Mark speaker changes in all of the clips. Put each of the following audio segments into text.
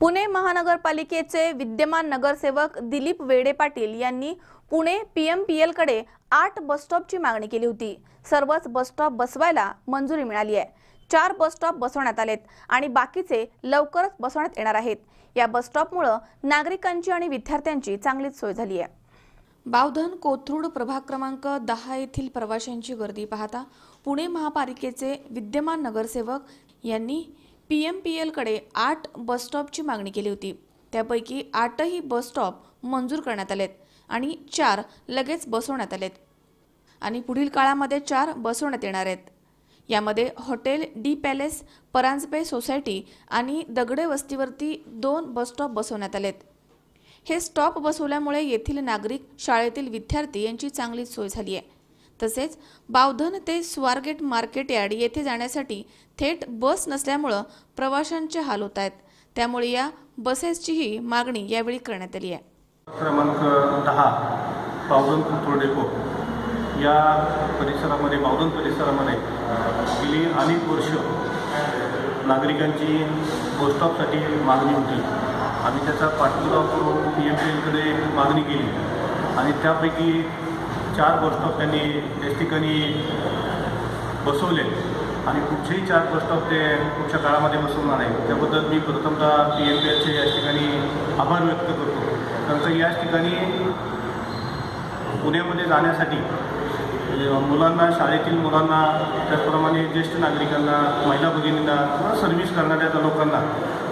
Speaker 1: पुणे महानगरपालिकेचे विद्यमान नगरसेवक दिलीप वेडे पाटील यांनी पुणे पीएमपीएलकडे आठ बसस्टॉपची मागणी केली होती. सर्वच बसस्टॉप बसवायला मंजुरी मिळाली आहे. चार बसस्टॉप बसवण्यात आलेत आणि बाकीचे लवकरच बसवण्यात येणार आहेत. या बसस्टॉपमुळं नागरिकांची आणि विद्यार्थ्यांची चांगलीच सोय झाली आहे. बावधन कोथरूड प्रभाग क्रमांक दहा येथील प्रवाशांची गर्दी पाहता पुणे महापालिकेचे विद्यमान नगरसेवक यांनी पी एम पी एलकडे आठ बसस्टॉपची मागणी केली होती. त्यापैकी आठही बसस्टॉप मंजूर करण्यात आलेत आणि चार लगेच बसवण्यात आलेत. आणि पुढील काळामध्ये चार बसवण्यात येणार आहेत. यामध्ये hotel de palace Paranjape society आणि दगडे वस्तीवरती दोन बसस्टॉप बसवण्यात आलेत. हे स्टॉप बसवल्यामुळे येथील नागरिक शाळेतील विद्यार्थी यांची चांगलीच सोय झाली आहे. तसेच बावधन ते स्वारगेट मार्केट यार्ड येथे जाण्यासाठी थेट बस नसल्यामुळं प्रवाशांचे हाल होत आहेत. त्यामुळे या बसेसचीही मागणी यावेळी करण्यात आली आहे.
Speaker 2: क्रमांक दहा बावधन कुंतूर डेपो. या परिसरामध्ये बावधन परिसरामध्ये गेली अनेक वर्ष नागरिकांची बसस्टॉपसाठी मागणी होती. आम्ही त्याचा पाठपुरावा करून पी एम पी एलकडे मागणी केली. आणि त्यापैकी चार बसस्टॉप त्यांनी त्याच ठिकाणी बसवले आणि कुठचेही चार बसस्टॉप ते पुढच्या काळामध्ये बसवणार आहे त्याबद्दल मी प्रथमतः पी एम पी एलचे याच ठिकाणी आभार व्यक्त करतो. त्यांचं याच ठिकाणी पुण्यामध्ये जाण्यासाठी म्हणजे मुलांना शाळेतील मुलांना त्याचप्रमाणे ज्येष्ठ नागरिकांना महिला भगिनींना किंवा सर्व्हिस करणाऱ्या लोकांना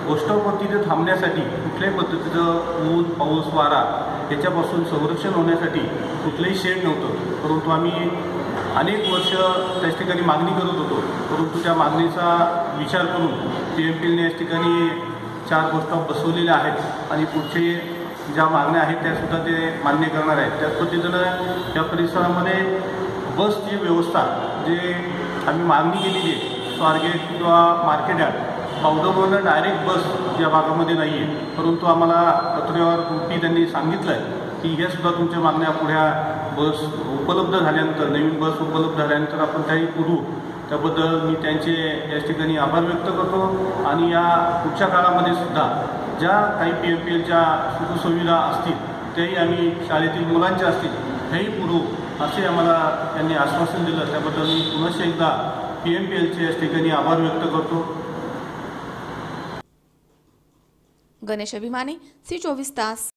Speaker 2: गोष्टवरती ते थांबण्यासाठी कुठल्याही पद्धतीचं ऊन पाऊस वारा याच्यापासून संरक्षण होण्यासाठी कुठलंही शेड नव्हतं. परंतु आम्ही अनेक वर्ष त्याच ठिकाणी मागणी करत होतो. परंतु त्या मागणीचा विचार करून पी एम पी एलने याच ठिकाणी चार गोष्टॉप बसवलेल्या आहेत आणि पुढचे ज्या मागण्या आहेत त्यासुद्धा ते मान्य करणार आहेत. त्याच पद्धतीनं या परिसरामध्ये बसची व्यवस्था जे आम्ही मागणी केलेली आहे स्वारगेट किंवा मार्केट यार्ड बावधवरून डायरेक्ट बस या भागामध्ये नाही आहे परंतु आम्हाला पत्र्यावर कुठे त्यांनी सांगितलं आहे की हे सुद्धा तुमच्या मागण्या पुढ्या बस उपलब्ध झाल्यानंतर नवीन बस उपलब्ध झाल्यानंतर आपण त्याही पुरवू त्याबद्दल मी त्यांचे या ठिकाणी आभार व्यक्त करतो आणि या पुढच्या काळामध्ये सुद्धा ज्या काही पी एम पी एलच्या सुखसुविधा असतील त्याही आम्ही शाळेतील मुलांच्या असतील हेही पुरवू असे आम्हाला त्यांनी आश्वासन दिलं. त्याबद्दल मी पुनश्च एकदा पी एम पी एलचे या ठिकाणी आभार व्यक्त करतो.
Speaker 1: गणेश अभिमानी सी चोवीस तास.